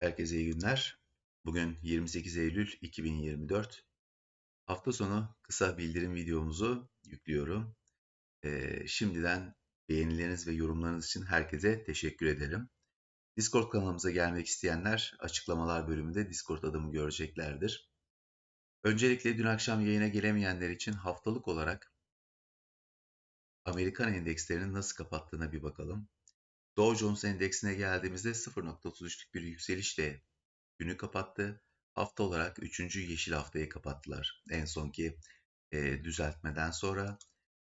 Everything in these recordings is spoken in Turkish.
Herkese iyi günler. Bugün 28 Eylül 2024. Hafta sonu kısa bildirim videomuzu yüklüyorum. Ee, şimdiden beğenileriniz ve yorumlarınız için herkese teşekkür ederim. Discord kanalımıza gelmek isteyenler açıklamalar bölümünde Discord adımı göreceklerdir. Öncelikle dün akşam yayına gelemeyenler için haftalık olarak Amerikan endekslerinin nasıl kapattığına bir bakalım. Dow Jones endeksine geldiğimizde 0.33'lük bir yükselişle günü kapattı. Hafta olarak 3. yeşil haftayı kapattılar. En sonki e, düzeltmeden sonra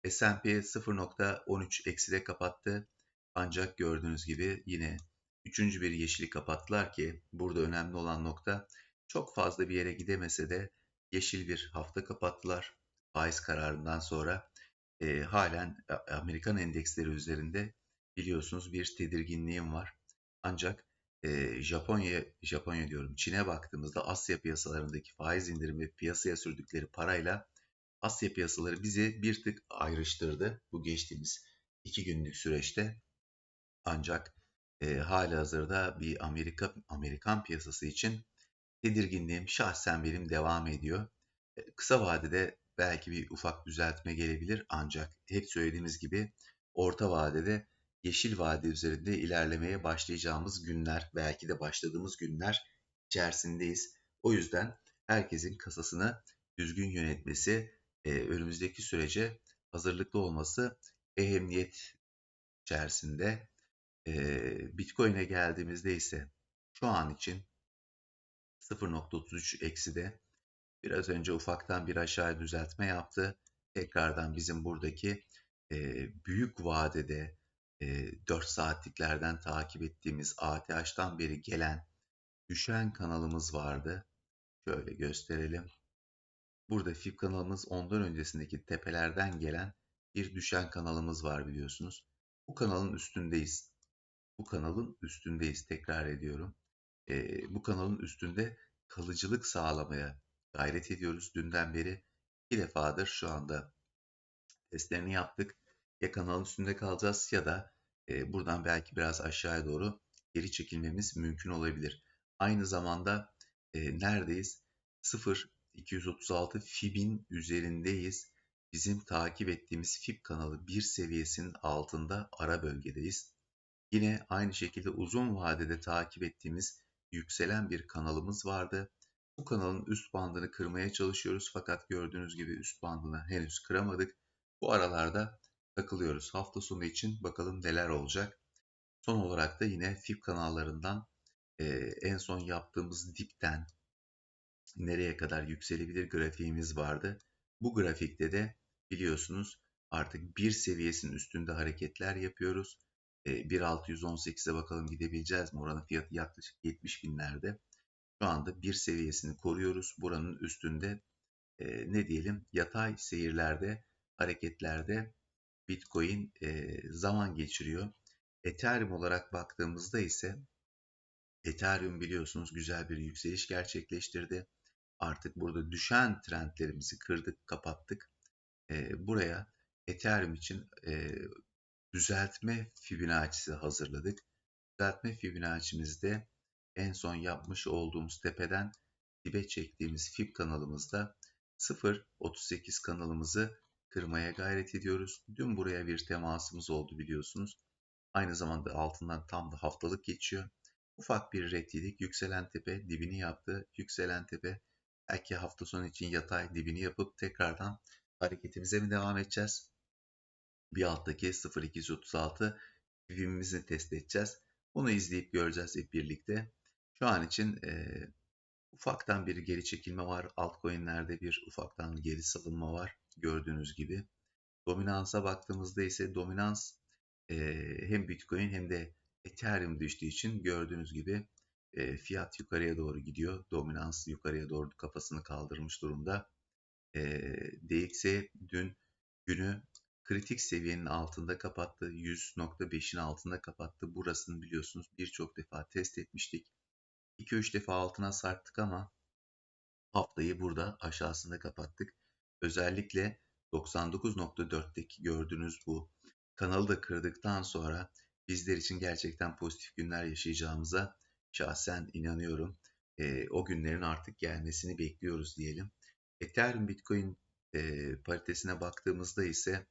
S&P 0.13 ekside kapattı. Ancak gördüğünüz gibi yine üçüncü bir yeşili kapattılar ki burada önemli olan nokta çok fazla bir yere gidemese de yeşil bir hafta kapattılar. Faiz kararından sonra e, halen Amerikan endeksleri üzerinde biliyorsunuz bir tedirginliğim var. Ancak e, Japonya, Japonya diyorum Çin'e baktığımızda Asya piyasalarındaki faiz indirimi piyasaya sürdükleri parayla Asya piyasaları bizi bir tık ayrıştırdı bu geçtiğimiz iki günlük süreçte. Ancak e, hali hazırda bir Amerika Amerikan piyasası için tedirginliğim şahsen benim devam ediyor. E, kısa vadede belki bir ufak düzeltme gelebilir ancak hep söylediğimiz gibi orta vadede yeşil vade üzerinde ilerlemeye başlayacağımız günler, belki de başladığımız günler içerisindeyiz. O yüzden herkesin kasasını düzgün yönetmesi, e, önümüzdeki sürece hazırlıklı olması ehemmiyet içerisinde. E, Bitcoin'e geldiğimizde ise şu an için 0.33 eksi de biraz önce ufaktan bir aşağı düzeltme yaptı. Tekrardan bizim buradaki e, büyük vadede 4 saatliklerden takip ettiğimiz ATH'tan beri gelen düşen kanalımız vardı. Şöyle gösterelim. Burada FIB kanalımız ondan öncesindeki tepelerden gelen bir düşen kanalımız var biliyorsunuz. Bu kanalın üstündeyiz. Bu kanalın üstündeyiz tekrar ediyorum. E, bu kanalın üstünde kalıcılık sağlamaya gayret ediyoruz. Dünden beri iki defadır şu anda testlerini yaptık. Ya kanalın üstünde kalacağız ya da e, buradan belki biraz aşağıya doğru geri çekilmemiz mümkün olabilir. Aynı zamanda e, neredeyiz? 0 236 fibin üzerindeyiz. Bizim takip ettiğimiz fib kanalı bir seviyesinin altında ara bölgedeyiz. Yine aynı şekilde uzun vadede takip ettiğimiz yükselen bir kanalımız vardı. Bu kanalın üst bandını kırmaya çalışıyoruz fakat gördüğünüz gibi üst bandını henüz kıramadık. Bu aralarda takılıyoruz. Hafta sonu için bakalım neler olacak. Son olarak da yine FIP kanallarından e, en son yaptığımız dipten nereye kadar yükselebilir grafiğimiz vardı. Bu grafikte de biliyorsunuz artık bir seviyesinin üstünde hareketler yapıyoruz. E, 1.618'e bakalım gidebileceğiz mi? Oranın fiyatı yaklaşık 70 binlerde. Şu anda bir seviyesini koruyoruz. Buranın üstünde e, ne diyelim yatay seyirlerde, hareketlerde Bitcoin e, zaman geçiriyor. Ethereum olarak baktığımızda ise Ethereum biliyorsunuz güzel bir yükseliş gerçekleştirdi. Artık burada düşen trendlerimizi kırdık, kapattık. E, buraya Ethereum için e, düzeltme Fibonacci'si hazırladık. Düzeltme Fibonacci'mizde en son yapmış olduğumuz tepeden dibe çektiğimiz Fib kanalımızda 0.38 kanalımızı kırmaya gayret ediyoruz. Dün buraya bir temasımız oldu biliyorsunuz. Aynı zamanda altından tam da haftalık geçiyor. Ufak bir red yedik. Yükselen tepe dibini yaptı. Yükselen tepe belki hafta sonu için yatay dibini yapıp tekrardan hareketimize mi devam edeceğiz? Bir alttaki 0236 dibimizi test edeceğiz. Bunu izleyip göreceğiz hep birlikte. Şu an için e, ufaktan bir geri çekilme var. Altcoin'lerde bir ufaktan geri salınma var gördüğünüz gibi. Dominansa baktığımızda ise dominans e, hem Bitcoin hem de Ethereum düştüğü için gördüğünüz gibi e, fiyat yukarıya doğru gidiyor. Dominans yukarıya doğru kafasını kaldırmış durumda. E, DXY dün günü kritik seviyenin altında kapattı. 100.5'in altında kapattı. Burasını biliyorsunuz birçok defa test etmiştik. 2-3 defa altına sarktık ama haftayı burada aşağısında kapattık. Özellikle 99.4'teki gördüğünüz bu kanalı da kırdıktan sonra bizler için gerçekten pozitif günler yaşayacağımıza şahsen inanıyorum. E, o günlerin artık gelmesini bekliyoruz diyelim. Ethereum Bitcoin e, paritesine baktığımızda ise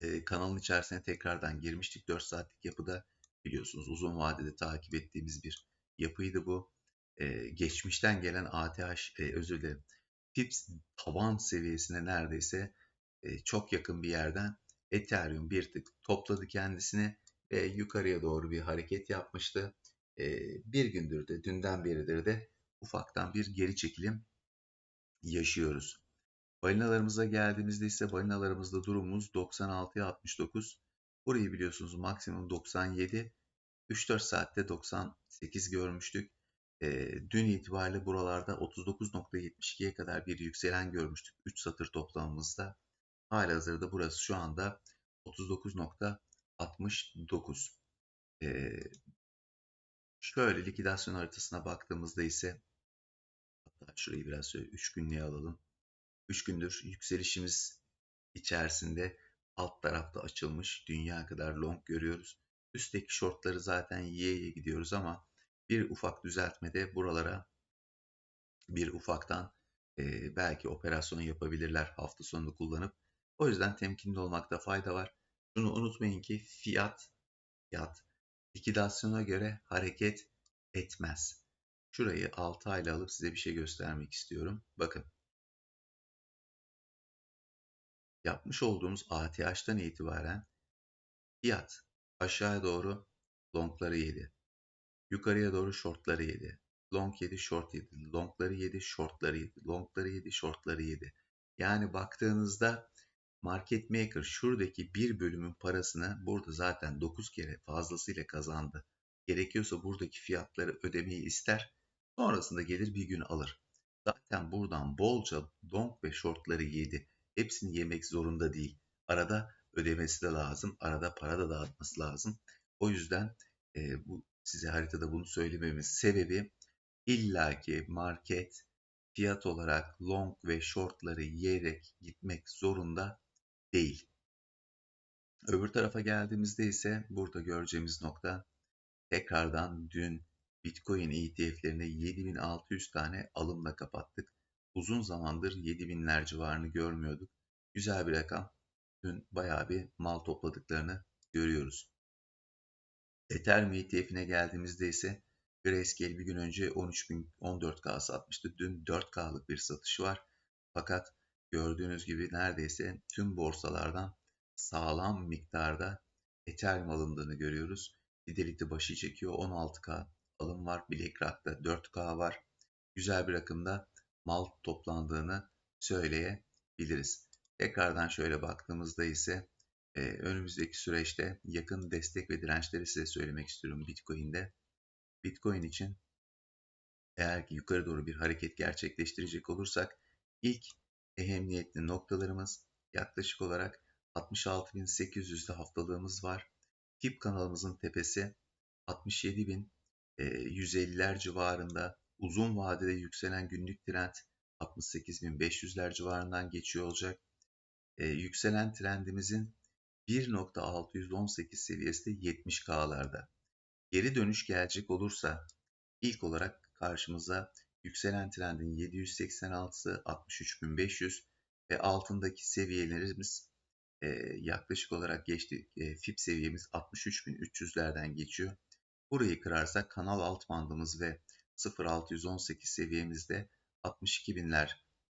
e, kanalın içerisine tekrardan girmiştik. 4 saatlik yapıda biliyorsunuz uzun vadede takip ettiğimiz bir yapıydı bu. E, geçmişten gelen ATH, e, özür dilerim, Pips taban seviyesine neredeyse e, çok yakın bir yerden Ethereum bir tık topladı kendisini ve yukarıya doğru bir hareket yapmıştı. E, bir gündür de dünden beridir de ufaktan bir geri çekilim yaşıyoruz. Balinalarımıza geldiğimizde ise balinalarımızda durumumuz 96'ya 69. Burayı biliyorsunuz maksimum 97. 3-4 saatte 98 görmüştük. E, dün itibariyle buralarda 39.72'ye kadar bir yükselen görmüştük 3 satır toplamımızda. Halihazırda burası şu anda 39.69. E, şöyle likidasyon haritasına baktığımızda ise hatta şurayı biraz şöyle 3 günlüğe alalım. 3 gündür yükselişimiz içerisinde alt tarafta açılmış dünya kadar long görüyoruz. Üstteki shortları zaten yiye yiye gidiyoruz ama bir ufak düzeltmede buralara bir ufaktan e, belki operasyon yapabilirler hafta sonunu kullanıp. O yüzden temkinli olmakta fayda var. Şunu unutmayın ki fiyat fiyat likidasyona göre hareket etmez. Şurayı 6 ayla alıp size bir şey göstermek istiyorum. Bakın yapmış olduğumuz ATH'tan itibaren fiyat aşağıya doğru longları yedi. Yukarıya doğru shortları yedi. Long yedi, short yedi. Longları yedi, shortları yedi. Longları yedi, shortları yedi. Yani baktığınızda market maker şuradaki bir bölümün parasını burada zaten 9 kere fazlasıyla kazandı. Gerekiyorsa buradaki fiyatları ödemeyi ister. Sonrasında gelir bir gün alır. Zaten buradan bolca long ve shortları yedi hepsini yemek zorunda değil. Arada ödemesi de lazım. Arada para da dağıtması lazım. O yüzden e, bu size haritada bunu söylememin sebebi illaki market fiyat olarak long ve shortları yiyerek gitmek zorunda değil. Öbür tarafa geldiğimizde ise burada göreceğimiz nokta tekrardan dün Bitcoin ETF'lerine 7600 tane alımla kapattık. Uzun zamandır 7000'ler civarını görmüyorduk. Güzel bir rakam. Dün bayağı bir mal topladıklarını görüyoruz. Ethereum ETF'ine geldiğimizde ise Grayscale bir gün önce 13.000 14K satmıştı. Dün 4K'lık bir satış var. Fakat gördüğünüz gibi neredeyse tüm borsalardan sağlam miktarda Ethereum alındığını görüyoruz. Fidelity başı çekiyor 16K alım var. BlackRock'ta 4K var. Güzel bir rakımda mal toplandığını söyleyebiliriz. Tekrardan şöyle baktığımızda ise e, önümüzdeki süreçte yakın destek ve dirençleri size söylemek istiyorum Bitcoin'de. Bitcoin için eğer ki yukarı doğru bir hareket gerçekleştirecek olursak ilk ehemmiyetli noktalarımız yaklaşık olarak 66.800'de haftalığımız var. Tip kanalımızın tepesi 67.150'ler e, civarında uzun vadede yükselen günlük trend 68.500'ler civarından geçiyor olacak. Ee, yükselen trendimizin 1.618 seviyesi de 70K'larda. Geri dönüş gelecek olursa ilk olarak karşımıza yükselen trendin 786'sı 63.500 ve altındaki seviyelerimiz e, yaklaşık olarak geçti. E, FIP seviyemiz 63.300'lerden geçiyor. Burayı kırarsak kanal alt bandımız ve 0.618 seviyemizde 62.000'ler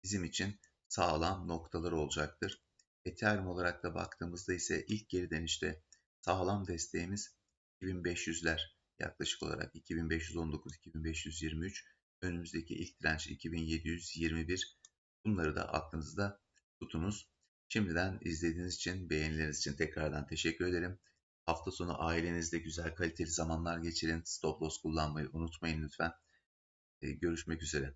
bizim için sağlam noktalar olacaktır. Ethereum olarak da baktığımızda ise ilk geri dönüşte sağlam desteğimiz 2500'ler yaklaşık olarak 2519-2523 önümüzdeki ilk direnç 2721 bunları da aklınızda tutunuz. Şimdiden izlediğiniz için, beğenileriniz için tekrardan teşekkür ederim. Hafta sonu ailenizle güzel kaliteli zamanlar geçirin. Stop loss kullanmayı unutmayın lütfen. Görüşmek üzere.